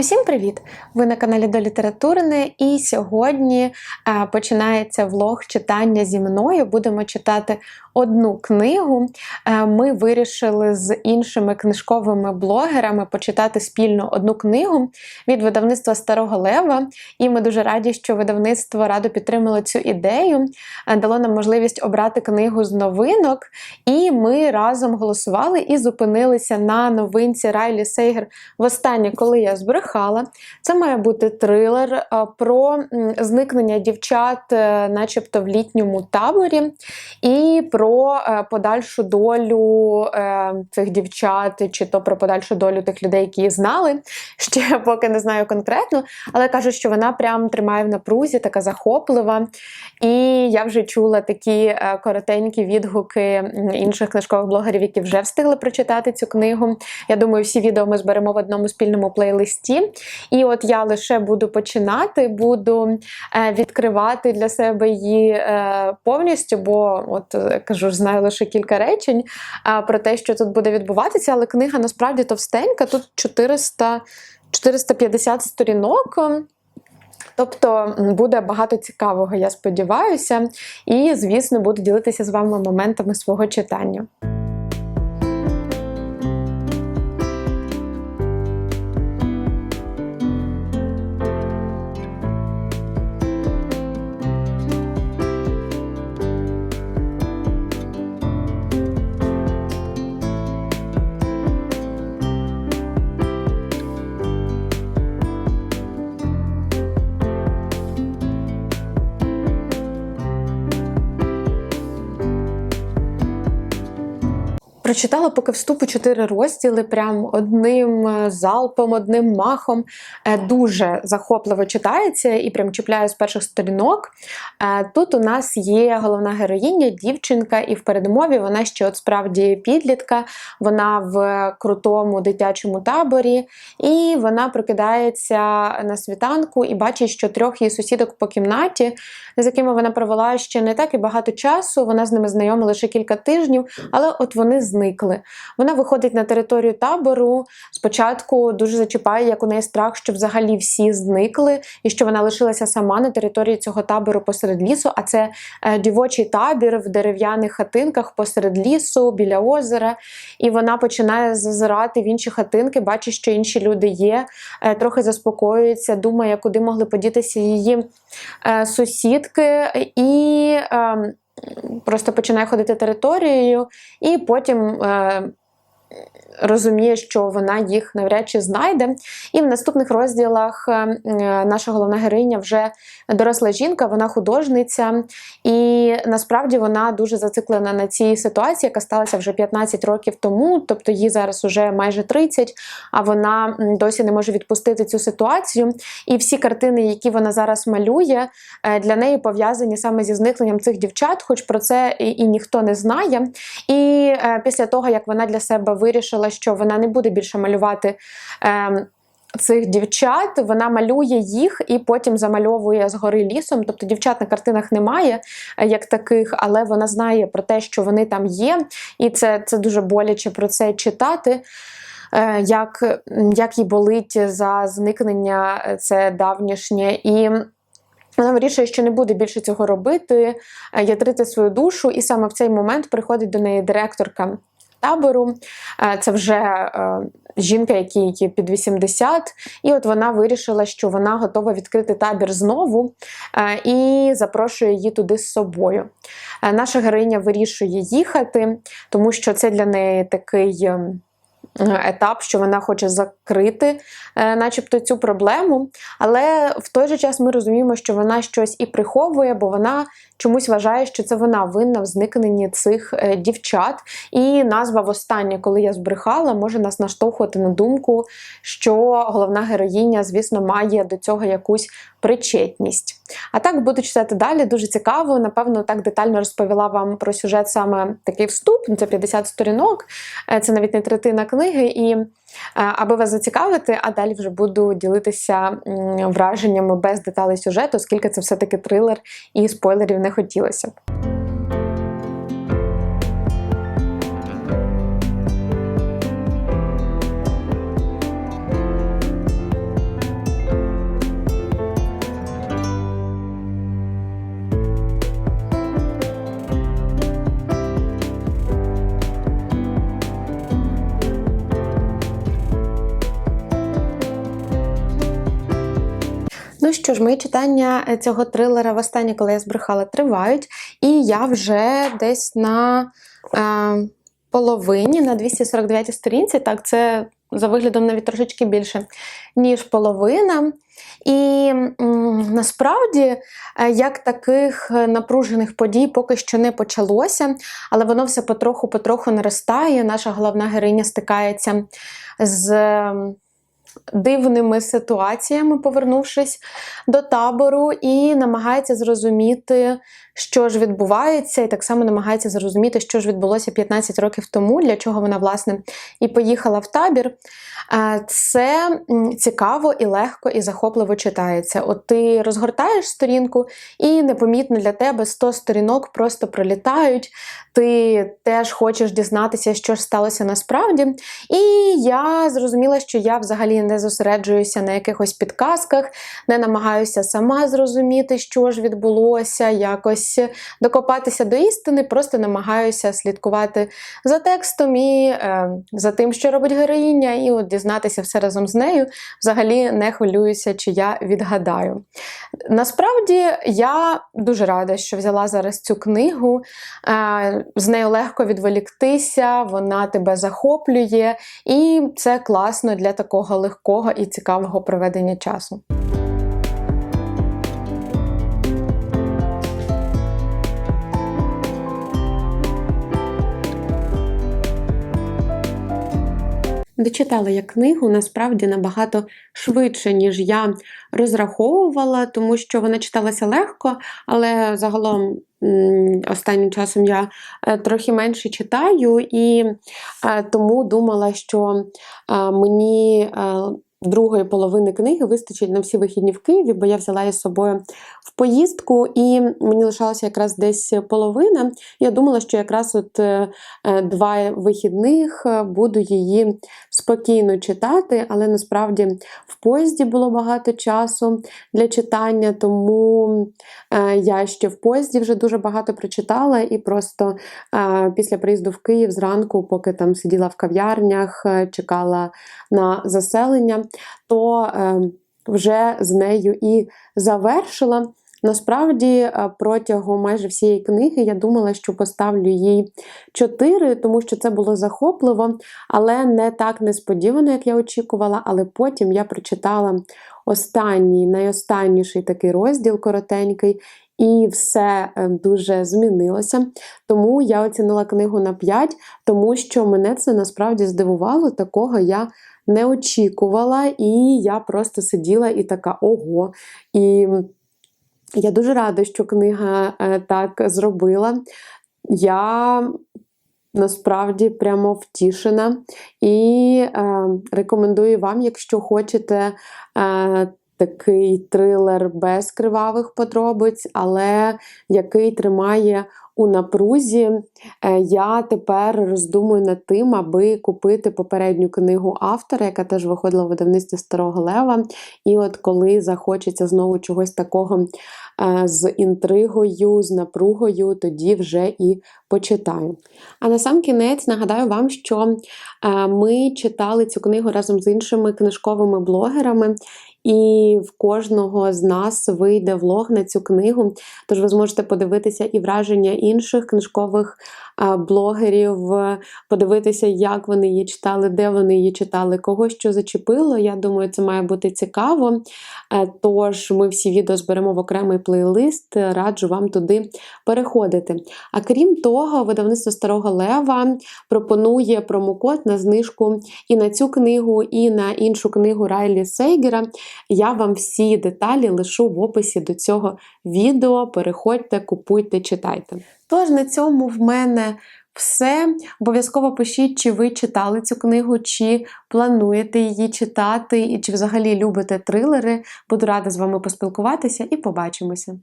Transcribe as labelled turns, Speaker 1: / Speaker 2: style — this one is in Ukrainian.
Speaker 1: Усім привіт! Ви на каналі до літературне, і сьогодні починається влог читання зі мною. Будемо читати одну книгу. Ми вирішили з іншими книжковими блогерами почитати спільно одну книгу від видавництва Старого Лева. І ми дуже раді, що видавництво радо підтримало цю ідею, дало нам можливість обрати книгу з новинок. І ми разом голосували і зупинилися на новинці Райлі Сейгер востаннє, коли я збрехала. Це має бути трилер е, про зникнення дівчат, начебто в літньому таборі. і про е, подальшу долю е, цих дівчат, чи то про подальшу долю тих людей, які її знали. Ще поки не знаю конкретно, але кажуть, що вона прям тримає в напрузі, така захоплива. І я вже чула такі е, коротенькі відгуки інших книжкових блогерів, які вже встигли прочитати цю книгу. Я думаю, всі відео ми зберемо в одному спільному плейлисті. І от я лише буду починати, буду відкривати для себе її повністю, бо от кажу, знаю лише кілька речень про те, що тут буде відбуватися, але книга насправді товстенька, тут 400, 450 сторінок. Тобто буде багато цікавого, я сподіваюся, і, звісно, буду ділитися з вами моментами свого читання. Прочитала поки вступу чотири розділи, прям одним е, залпом, одним махом. Е, дуже захопливо читається і прям чіпляє з перших сторінок. Е, тут у нас є головна героїня, дівчинка, і в передмові вона ще от справді підлітка, вона в крутому дитячому таборі, і вона прокидається на світанку і бачить, що трьох її сусідок по кімнаті, з якими вона провела ще не так і багато часу. Вона з ними знайома лише кілька тижнів, але от вони зникли. Вона виходить на територію табору. Спочатку дуже зачіпає, як у неї страх, що взагалі всі зникли, і що вона лишилася сама на території цього табору посеред лісу. А це е, дівочий табір в дерев'яних хатинках посеред лісу, біля озера. І вона починає зазирати в інші хатинки, бачить, що інші люди є, е, трохи заспокоюється, думає, куди могли подітися її е, сусідки. і... Просто починає ходити територією, і потім е, розуміє, що вона їх навряд чи знайде. І в наступних розділах е, наша головна героїня вже доросла жінка, вона художниця, і насправді вона дуже зациклена на цій ситуації, яка сталася вже 15 років тому, тобто їй зараз вже майже 30, а вона досі не може відпустити цю ситуацію. І всі картини, які вона зараз малює, е, для неї пов'язані саме зі зникненням цих дівчат, хоч про це і, ніхто не знає. І е, після того, як вона для себе вирішила, що вона не буде більше малювати. Е, Цих дівчат вона малює їх і потім замальовує згори лісом. Тобто дівчат на картинах немає е, як таких, але вона знає про те, що вони там є, і це це дуже боляче про це читати. Е, як як їй болить за зникнення е, це давнішнє. І вона вирішує, що не буде більше цього робити, ятрити свою душу, і саме в цей момент приходить до неї директорка табору. Е, це вже е, жінка, якій під 80, і от вона вирішила, що вона готова відкрити табір знову е, і запрошує її туди з собою. Наша героїня вирішує їхати, тому що це для неї такий. Етап, що вона хоче закрити, начебто, цю проблему. Але в той же час ми розуміємо, що вона щось і приховує, бо вона чомусь вважає, що це вона винна в зникненні цих е, дівчат. І назва востаннє, коли я збрехала, може нас наштовхувати на думку, що головна героїня, звісно, має до цього якусь причетність. А так буду читати далі, дуже цікаво. Напевно, так детально розповіла вам про сюжет саме такий вступ. Це 50 сторінок, е, це навіть не третина книги. І Е, аби вас зацікавити, а далі вже буду ділитися враженнями без деталей сюжету, оскільки це все-таки трилер і спойлерів не хотілося Ну що ж, мої читання е, цього трилера востаннє, коли я збрехала, тривають, і я вже десь на е, половині, на 249 сторінці. Так, це за виглядом навіть трошечки більше, ніж половина. І насправді, е, як таких е, напружених подій поки що не почалося, але воно все потроху-потроху наростає. Наша головна героїня стикається з. Дивними ситуаціями, повернувшись до табору, і намагається зрозуміти, що ж відбувається, і так само намагається зрозуміти, що ж відбулося 15 років тому, для чого вона, власне, і поїхала в табір. Це цікаво і легко, і захопливо читається. От ти розгортаєш сторінку, і непомітно для тебе 100 сторінок просто пролітають. Ти теж хочеш дізнатися, що ж сталося насправді. І я зрозуміла, що я взагалі не зосереджуюся на якихось підказках, не намагаюся сама зрозуміти, що ж відбулося, якось докопатися до істини, просто намагаюся слідкувати за текстом і е, за тим, що робить героїня, і от дізнатися все разом з нею. Взагалі не хвилююся, чи я відгадаю. Насправді я дуже рада, що взяла зараз цю книгу. Е, З нею легко відволіктися, вона тебе захоплює, і це класно для такого легкого і цікавого проведення часу. Дочитала я книгу насправді набагато швидше, ніж я розраховувала, тому що вона читалася легко, але загалом останнім часом я е, трохи менше читаю, і е, тому думала, що е, мені. Другої половини книги вистачить на всі вихідні в Києві, бо я взяла її з собою в поїздку, і мені лишалася якраз десь половина. Я думала, що якраз от два вихідних буду її спокійно читати, але насправді в поїзді було багато часу для читання, тому е, я ще в поїзді вже дуже багато прочитала, і просто е, після приїзду в Київ зранку, поки там сиділа в кав'ярнях, е, чекала на заселення, то вже з нею і завершила. Насправді, протягом майже всієї книги я думала, що поставлю їй 4, тому що це було захопливо, але не так несподівано, як я очікувала. Але потім я прочитала останній, найостанніший такий розділ коротенький, і все е, дуже змінилося. Тому я оцінила книгу на 5, тому що мене це насправді здивувало, такого я не очікувала, і я просто сиділа і така ого. І я дуже рада, що книга е, так зробила. Я насправді прямо втішена і е, рекомендую вам, якщо хочете. Е, Такий трилер без кривавих подробиць, але який тримає у напрузі. Е, Я тепер роздумую над тим, аби купити попередню книгу автора, яка теж виходила в видавництві Старого Лева. І от коли захочеться знову чогось такого е, з інтригою, з напругою, тоді вже і почитаю. А на сам кінець нагадаю вам, що е, ми читали цю книгу разом з іншими книжковими блогерами. І в кожного з нас вийде влог на цю книгу. Тож ви зможете подивитися і враження інших книжкових блогерів, е, подивитися, як вони її читали, де вони її читали, кого що зачепило. Я думаю, це має бути цікаво. Е, Тож ми всі відео зберемо в окремий плейлист, раджу вам туди переходити. А крім того, видавництво Старого Лева пропонує промокод на знижку і на цю книгу, і на іншу книгу Райлі Сейгера. Я вам всі деталі лишу в описі до цього відео. Переходьте, купуйте, читайте. Тож на цьому в мене все. Обов'язково пишіть, чи ви читали цю книгу, чи плануєте її читати, і чи взагалі любите трилери. Буду рада з вами поспілкуватися і побачимося.